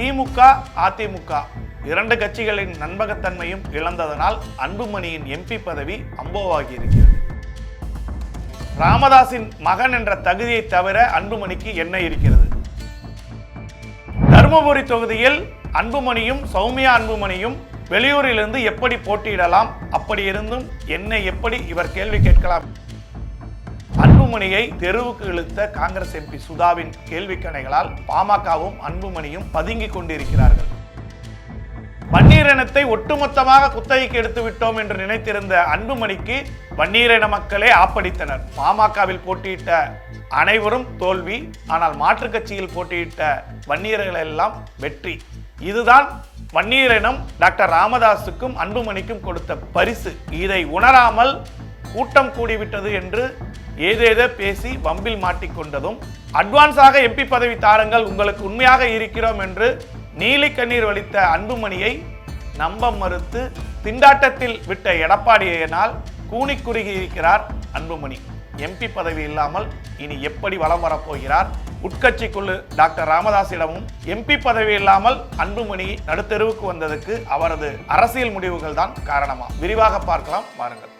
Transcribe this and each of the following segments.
திமுக அதிமுக இரண்டு கட்சிகளின் நண்பகத்தன்மையும் இழந்ததனால் அன்புமணியின் எம்பி பதவி அம்போவாகி இருக்கிறது ராமதாஸின் மகன் என்ற தகுதியை தவிர அன்புமணிக்கு என்ன இருக்கிறது? தருமபுரி தொகுதியில் அன்புமணியும் சௌமியா அன்புமணியும் வெளியூரிலிருந்து எப்படி போட்டியிடலாம்? அப்படி இருந்தும் என்னை எப்படி இவர் கேள்வி கேட்கலாம்? அன்புமணியை தெருவுக்கு இழுத்த காங்கிரஸ் எம்பி சுதாவின் கேள்விக்கணைகளால் பாமகவும் அன்புமணியும் பதுங்கிக் கொண்டிருக்கிறார்கள். வன்னீரினத்தை ஒட்டுமொத்தமாக குத்தகைக்கு எடுத்து விட்டோம் என்று நினைத்திருந்த அன்புமணிக்கு வன்னீரின மக்களே ஆப்படித்தனர். பாமகவில் போட்டியிட்ட அனைவரும் தோல்வி ஆனால் மாற்றுக் கட்சியில் போட்டியிட்ட வன்னீரர்கள் எல்லாம் வெற்றி. இதுதான் வன்னியரினம் டாக்டர் ராமதாஸுக்கும் அன்புமணிக்கும் கொடுத்த பரிசு. இதை உணராமல் கூட்டம் கூடிவிட்டது என்று ஏதேதோ பேசி வம்பில் மாட்டிக்கொண்டதும் அட்வான்ஸாக எம்பி பதவி தாருங்கள் உங்களுக்கு உண்மையாக இருக்கிறோம் என்று நீலி கண்ணீர் வலித்த அன்புமணியை நம்ப மறுத்து திண்டாட்டத்தில் விட்ட எடப்பாடியினால் கூனி குறுகி இருக்கிறார் அன்புமணி. எம்பி பதவி இல்லாமல் இனி எப்படி வலம் வரப்போகிறார் உட்கட்சிக்குழு டாக்டர் ராமதாஸிடமும் எம்பி பதவி இல்லாமல் அன்புமணி நடுத்தெருவுக்கு வந்ததுக்கு அவரது அரசியல் முடிவுகள் தான் காரணமா? விரிவாக பார்க்கலாம் வாருங்கள்.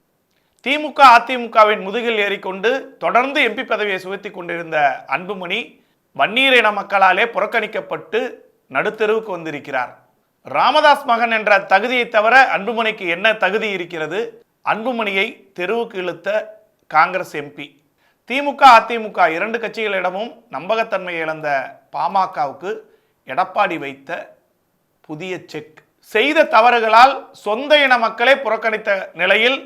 திமுக அதிமுகவின் முதுகில் ஏறிக்கொண்டு தொடர்ந்து எம்பி பதவியை சுவைத்துக் கொண்டிருந்த அன்புமணி வன்னீர் இன மக்களாலே புறக்கணிக்கப்பட்டு நடுத்தெருவுக்கு வந்திருக்கிறார். ராமதாஸ் மகன் என்ற தகுதியை தவிர அன்புமணிக்கு என்ன தகுதி இருக்கிறது? அன்புமணியை தெருவுக்கு இழுத்த காங்கிரஸ் எம்பி திமுக அதிமுக இரண்டு கட்சிகளிடமும் நம்பகத்தன்மை இழந்த பாமகவுக்கு எடப்பாடி வைத்த புதிய செக். செய்த தவறுகளால் சொந்த இன மக்களை புறக்கணித்த நிலையில்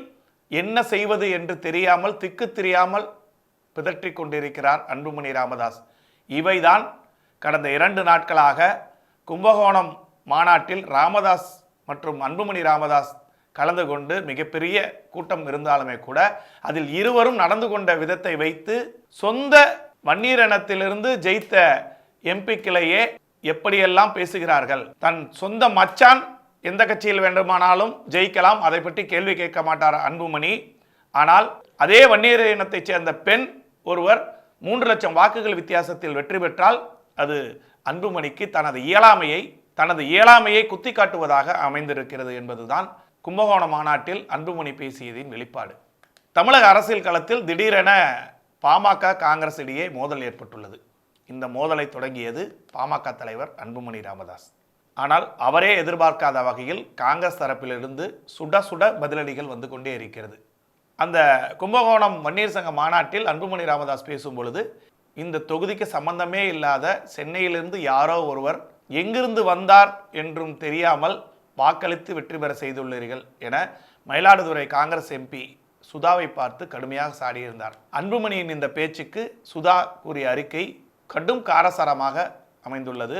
என்ன செய்வது என்று தெரியாமல் திக்கு தெரியாமல் பிதற்றிக் கொண்டிருக்கிறார் அன்புமணி ராமதாஸ். இவைதான் கடந்த இரண்டு நாட்களாக கும்பகோணம் மாநாட்டில் ராமதாஸ் மற்றும் அன்புமணி ராமதாஸ் கலந்து கொண்டு மிகப்பெரிய கூட்டம் இருந்தாலுமே கூட அதில் இருவரும் நடந்து கொண்ட விதத்தை வைத்து சொந்த வன்னீரணத்திலிருந்து ஜெயித்த எம்பிக்களையே எப்படியெல்லாம் பேசுகிறார்கள்? தன் சொந்த மச்சான் எந்த கட்சியில் வேண்டுமானாலும் ஜெயிக்கலாம். அதை பற்றி கேள்வி கேட்க மாட்டார் அன்புமணி. ஆனால் அதே வன்னியர் இனத்தைச் சேர்ந்த பெண் ஒருவர் மூன்று லட்சம் வாக்குகள் வித்தியாசத்தில் வெற்றி பெற்றால் அது அன்புமணிக்கு தனது இயலாமையை தனது இயலாமையை குத்தி காட்டுவதாக அமைந்திருக்கிறது என்பதுதான் கும்பகோணம் மாநாட்டில் அன்புமணி பேசியதின் வெளிப்பாடு. தமிழக அரசியல் களத்தில் திடீரென பாமக காங்கிரஸ் இடையே மோதல் ஏற்பட்டுள்ளது. இந்த மோதலை தொடங்கியது பாமக தலைவர் அன்புமணி ராமதாஸ். ஆனால் அவரே எதிர்பார்க்காத வகையில் காங்கிரஸ் தரப்பிலிருந்து சுட சுட பதிலடிகள் வந்து கொண்டே இருக்கிறது. அந்த கும்பகோணம் வன்னியர் சங்க மாநாட்டில் அன்புமணி ராமதாஸ் பேசும் பொழுது இந்த தொகுதிக்கு சம்பந்தமே இல்லாத சென்னையிலிருந்து யாரோ ஒருவர் எங்கிருந்து வந்தார் என்றும் தெரியாமல் வாக்களித்து வெற்றி பெற செய்துள்ளீர்கள் என மயிலாடுதுறை காங்கிரஸ் எம்பி சுதாவை பார்த்து கடுமையாக சாடியிருந்தார். அன்புமணியின் இந்த பேச்சுக்கு சுதா கூறிய அறிக்கை கடும் காரசாரமாக அமைந்துள்ளது.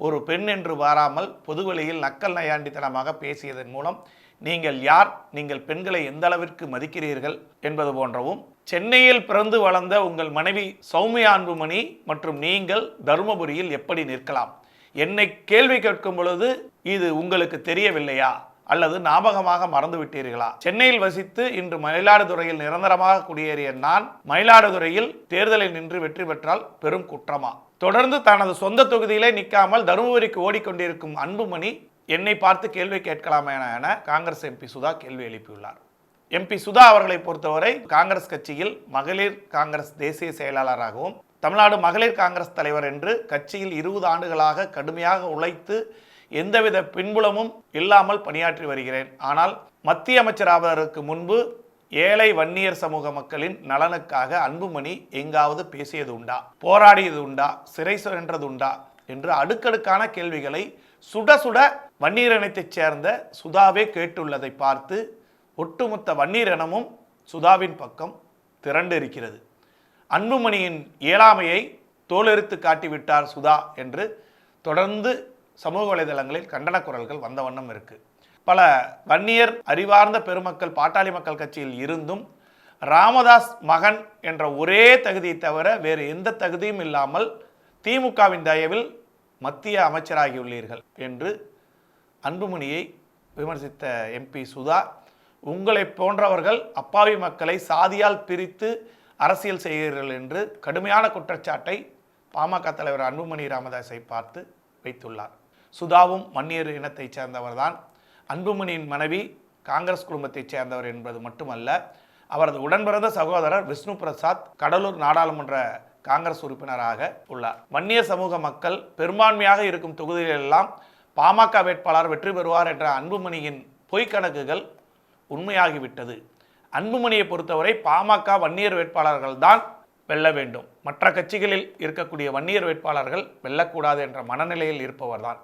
ஒரு பெண் என்று வாராமல் பொதுவெளியில் நக்கல் நையாண்டித்தனமாக பேசியதன் மூலம் நீங்கள் யார் நீங்கள் பெண்களை எந்த அளவிற்கு மதிக்கிறீர்கள் என்பது போன்றவும் சென்னையில் பிறந்து வளர்ந்த உங்கள் மனைவி சௌமியா அன்புமணி மற்றும் நீங்கள் தருமபுரியில் எப்படி நிற்கலாம்? என்னை கேள்வி கேட்கும் பொழுது இது உங்களுக்கு தெரியவில்லையா? அல்லது ஞாபகமாக மறந்து விட்டீர்களா? சென்னையில் வசித்து இன்று மயிலாடுதுறையில் நிரந்தரமாக குடியேறிய நான் மயிலாடுதுறையில் தேர்தலில் நின்று வெற்றி பெற்றால் பெரும் குற்றமா? தொடர்ந்து தனது சொந்த தொகுதியிலே நிற்காமல் தருமபுரிக்கு ஓடிக்கொண்டிருக்கும் அன்புமணி என்னை பார்த்து கேள்வி கேட்கலாம் என காங்கிரஸ் எம்பி சுதா கேள்வி எழுப்பியுள்ளார். எம்பி சுதா அவர்களை பொறுத்தவரை காங்கிரஸ் கட்சியில் மகளிர் காங்கிரஸ் தேசிய செயலாளராகவும் தமிழ்நாடு மகளிர் காங்கிரஸ் தலைவர் என்று கட்சியில் இருபது ஆண்டுகளாக கடுமையாக உழைத்து எந்தவித பின்புலமும் இல்லாமல் பணியாற்றி வருகிறேன். ஆனால் மத்திய அமைச்சராவதற்கு முன்பு ஏழை வன்னியர் சமூக மக்களின் நலனுக்காக அன்புமணி எங்காவது பேசியது உண்டா? போராடியது உண்டா? சிறை சென்றது உண்டா? என்று அடுக்கடுக்கான கேள்விகளை சுட சுட வன்னியர் இனத்தைச் சேர்ந்த சுதாவே கேட்டுள்ளதை பார்த்து ஒட்டுமொத்த வன்னீர் இனமும் சுதாவின் பக்கம் திரண்டு இருக்கிறது அன்புமணியின் இயலாமையை தோலெடுத்து காட்டிவிட்டார் சுதா என்று தொடர்ந்து சமூக வலைதளங்களில் கண்டன குரல்கள் வந்த வண்ணம் இருக்கு. பல வன்னியர் அறிவார்ந்த பெருமக்கள் பாட்டாளி மக்கள் கட்சியில் இருந்தும் ராமதாஸ் மகன் என்ற ஒரே தகுதியை தவிர வேறு எந்த தகுதியும் இல்லாமல் திமுகவின் தயவில் மத்திய அமைச்சராகியுள்ளீர்கள் என்று அன்புமணியை விமர்சித்த எம்பி சுதா உங்களை போன்றவர்கள் அப்பாவி மக்களை சாதியால் பிரித்து அரசியல் செய்கிறீர்கள் என்று கடுமையான குற்றச்சாட்டை பாமக தலைவர் அன்புமணி ராமதாஸை பார்த்து வைத்துள்ளார். சுதாவும் மன்னியர் இனத்தைச் சேர்ந்தவர்தான். அன்புமணியின் மனைவி காங்கிரஸ் குடும்பத்தைச் சேர்ந்தவர் என்பது மட்டுமல்ல அவரது உடன்பிறந்த சகோதரர் விஷ்ணு பிரசாத் கடலூர் நாடாளுமன்ற காங்கிரஸ் உறுப்பினராக உள்ளார். வன்னிய சமூக மக்கள் பெரும்பான்மையாக இருக்கும் தொகுதிகளெல்லாம் பாமக வேட்பாளர் வெற்றி பெறுவார் என்ற அன்புமணியின் பொய்க்கணக்குகள் உண்மையாகிவிட்டது. அன்புமணியை பொறுத்தவரை பாமக வன்னியர் வேட்பாளர்கள் தான் வெல்ல வேண்டும். மற்ற கட்சிகளில் இருக்கக்கூடிய வன்னியர் வேட்பாளர்கள் வெல்லக்கூடாது என்ற மனநிலையில் இருப்பவர்தான்.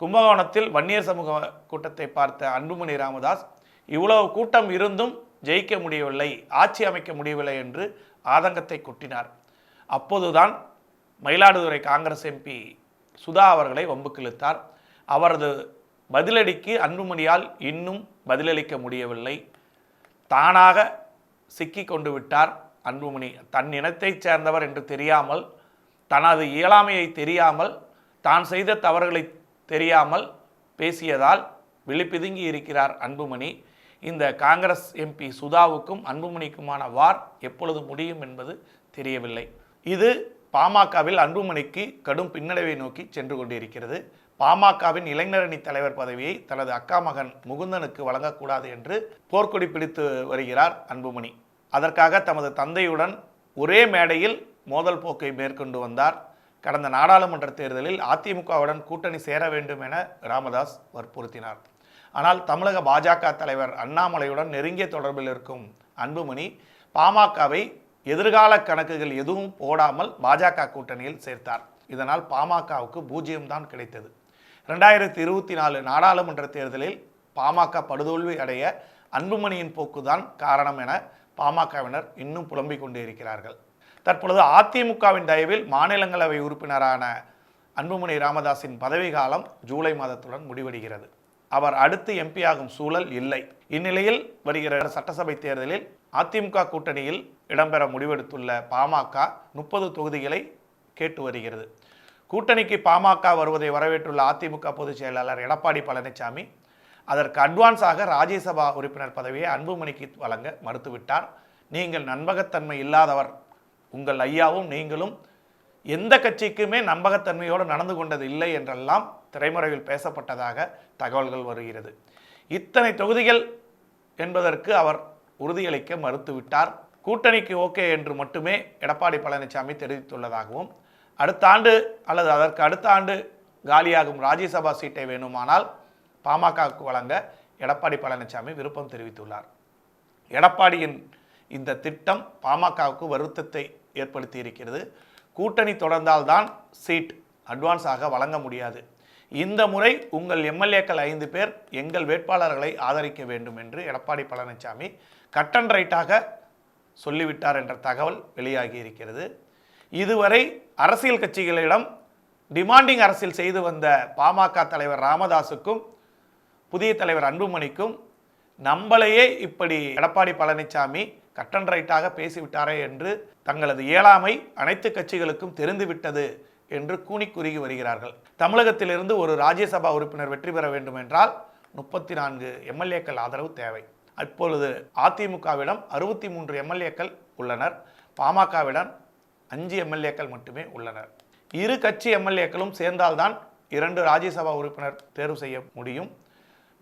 கும்பகோணத்தில் வன்னியர் சமூக கூட்டத்தை பார்த்த அன்புமணி ராமதாஸ் இவ்வளவு கூட்டம் இருந்தும் ஜெயிக்க முடியவில்லை ஆட்சி அமைக்க முடியவில்லை என்று ஆதங்கத்தை கொட்டினார். அப்போதுதான் மயிலாடுதுறை காங்கிரஸ் எம்பி சுதா அவர்களை வம்புக்கிழுத்தார் அவரது பதிலடிக்கு அன்புமணியால் இன்னும் பதிலளிக்க முடியவில்லை. தானாக சிக்கி கொண்டு விட்டார் அன்புமணி. தன் இனத்தைச் சேர்ந்தவர் என்று தெரியாமல் தனது இயலாமையை தெரியாமல் தான் செய்த தவறுகளை தெரியாமல் பேசியதால் விழிப்பிதுங்கி இருக்கிறார் அன்புமணி. இந்த காங்கிரஸ் எம்பி சுதாவுக்கும் அன்புமணிக்குமான வார் எப்பொழுது முடியும் என்பது தெரியவில்லை. இது பாமகவில் அன்புமணிக்கு கடும் பின்னடைவை நோக்கி சென்று கொண்டிருக்கிறது. பாமகவின் இளைஞரணி தலைவர் பதவியை தனது அக்கா மகன் முகுந்தனுக்கு வழங்கக்கூடாது என்று போர்க்கொடி பிடித்து வருகிறார் அன்புமணி. அதற்காக தமது தந்தையுடன் ஒரே மேடையில் மோதல் போக்கை மேற்கொண்டு வந்தார். கடந்த நாடாளுமன்ற தேர்தலில் அதிமுகவுடன் கூட்டணி சேர வேண்டும் என ராமதாஸ் வற்புறுத்தினார். ஆனால் தமிழக பாஜக தலைவர் அண்ணாமலையுடன் நெருங்கிய தொடர்பில் இருக்கும் அன்புமணி பாமகவை எதிர்கால கணக்குகள் எதுவும் போடாமல் பாஜக கூட்டணியில் சேர்த்தார். இதனால் பாமகவுக்கு பூஜ்ஜியம் தான் கிடைத்தது. ரெண்டாயிரத்தி இருபத்தி நாலு நாடாளுமன்ற தேர்தலில் பாமக படுதோல்வி அடைய அன்புமணியின் போக்குதான் காரணம் என பாமகவினர் இன்னும் புலம்பிக் கொண்டே இருக்கிறார்கள். தற்பொழுது அதிமுகவின் தயவில் மாநிலங்களவை உறுப்பினரான அன்புமணி ராமதாஸின் பதவி காலம் ஜூலை மாதத்துடன் முடிவடைகிறது. அவர் அடுத்து எம்பி ஆகும் சூழல் இல்லை. இந்நிலையில் வருகிற சட்டசபை தேர்தலில் அதிமுக கூட்டணியில் இடம்பெற முடிவெடுத்துள்ள பாமக முப்பது தொகுதிகளை கேட்டு வருகிறது. கூட்டணிக்கு பாமக வருவதை வரவேற்றுள்ள அதிமுக பொதுச் செயலாளர் எடப்பாடி பழனிசாமி அதற்கு அட்வான்ஸாக ராஜ்யசபா உறுப்பினர் பதவியை அன்புமணிக்கு வழங்க மறுத்துவிட்டார். நீங்கள் நண்பகத்தன்மை இல்லாதவர் உங்கள் ஐயாவும் நீங்களும் எந்த கட்சிக்குமே நம்பகத்தன்மையோடு நடந்து கொண்டது இல்லை என்றெல்லாம் திரைமுறையில் பேசப்பட்டதாக தகவல்கள் வருகிறது. இத்தனை தொகுதிகள் என்பதற்கு அவர் உறுதியளிக்க மறுத்துவிட்டார். கூட்டணிக்கு ஓகே என்று மட்டுமே எடப்பாடி பழனிசாமி தெரிவித்துள்ளதாகவும் அடுத்த ஆண்டு அல்லது அதற்கு அடுத்த ஆண்டு காலியாகும் ராஜ்யசபா சீட்டை வேணுமானால் பாமகவுக்கு வழங்க எடப்பாடி பழனிசாமி விருப்பம் தெரிவித்துள்ளார். எடப்பாடியின் இந்த திட்டம் பாமகவுக்கு வருத்தத்தை ஏற்படுத்தி இருக்கிறது கூட்டணி தொடர்ந்தால்தான் சீட் அட்வான்ஸாக வழங்க முடியாது. இந்த முறை உங்கள் எம்எல்ஏக்கள் ஐந்து பேர் எங்கள் வேட்பாளர்களை ஆதரிக்க வேண்டும் என்று எடப்பாடி பழனிசாமி கட் அண்ட் ரைட்டாக சொல்லிவிட்டார் என்ற தகவல் வெளியாகி இருக்கிறது இதுவரை அரசியல் கட்சிகளிடம் டிமாண்டிங் அரசியல் செய்து வந்த பாமக தலைவர் ராமதாஸுக்கும் புதிய தலைவர் அன்புமணிக்கும் நம்மளையே இப்படி எடப்பாடி பழனிசாமி கட் அண்ட் ரைட்டாக பேசிவிட்டாரே என்று தங்களது இயலாமை அனைத்து கட்சிகளுக்கும் தெரிந்துவிட்டது என்று கூனி குறுகி வருகிறார்கள். தமிழகத்திலிருந்து ஒரு ராஜ்யசபா உறுப்பினர் வெற்றி பெற வேண்டும் என்றால் முப்பத்தி நான்கு எம்எல்ஏக்கள் ஆதரவு தேவை. அப்பொழுது அதிமுகவிடம் அறுபத்தி மூன்று எம்எல்ஏக்கள் உள்ளனர். பாமகவிடம் அஞ்சு எம்எல்ஏக்கள் மட்டுமே உள்ளனர். இரு கட்சி எம்எல்ஏக்களும் சேர்ந்தால்தான் இரண்டு ராஜ்யசபா உறுப்பினர் தேர்வு செய்ய முடியும்.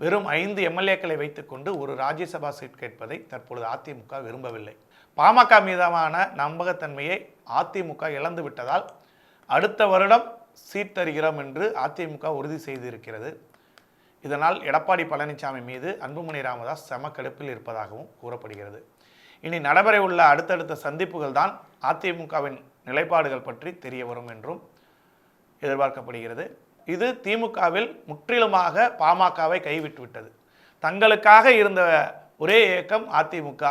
வெறும் ஐந்து எம்எல்ஏக்களை வைத்துக்கொண்டு ஒரு ராஜ்யசபா சீட் கேட்பதை தற்பொழுது அதிமுக விரும்பவில்லை. பாமக மீதான நம்பகத்தன்மையை அதிமுக இழந்து விட்டதால் அடுத்த வருடம் சீட் தருகிறோம் என்று அதிமுக உறுதி செய்திருக்கிறது. இதனால் எடப்பாடி பழனிசாமி மீது அன்புமணி ராமதாஸ் செம இருப்பதாகவும் கூறப்படுகிறது. இனி நடைபெற உள்ள அடுத்தடுத்த சந்திப்புகள் தான் அதிமுகவின் நிலைப்பாடுகள் பற்றி தெரிய வரும் என்றும் எதிர்பார்க்கப்படுகிறது. இது திமுகவில் முற்றிலுமாக பாமகவை கைவிட்டுவிட்டது. தங்களுக்காக இருந்த ஒரே இயக்கம் அதிமுக.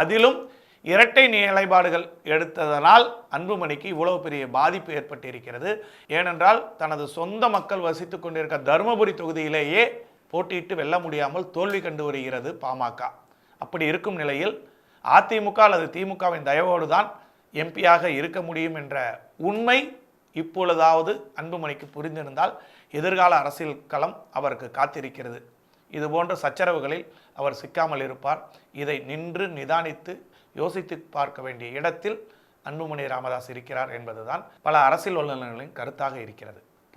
அதிலும் இரட்டை நிலைப்பாடுகள் எடுத்ததனால் அன்புமணிக்கு இவ்வளவு பெரிய பாதிப்பு ஏற்பட்டிருக்கிறது. ஏனென்றால் தனது சொந்த மக்கள் வசித்துக் கொண்டிருக்க தருமபுரி தொகுதியிலேயே போட்டியிட்டு வெல்ல முடியாமல் தோல்வி கண்டு வருகிறது பாமக. அப்படி இருக்கும் நிலையில் அதிமுக அல்லது திமுகவின் தயவோடு தான் எம்பியாக இருக்க முடியும் என்ற உண்மை இப்பொழுதாவது அன்புமணிக்கு புரிந்திருந்தால் எதிர்கால அரசியல் களம் அவருக்கு காத்திருக்கிறது. இது போன்ற சச்சரவுகளில் அவர் சிக்காமல் இருப்பார். இதை நின்று நிதானித்து யோசித்து பார்க்க வேண்டிய இடத்தில் அன்புமணி ராமதாஸ் இருக்கிறார் என்பதுதான் பல அரசியல் வல்லுநர்களின் கருத்தாக இருக்கிறது.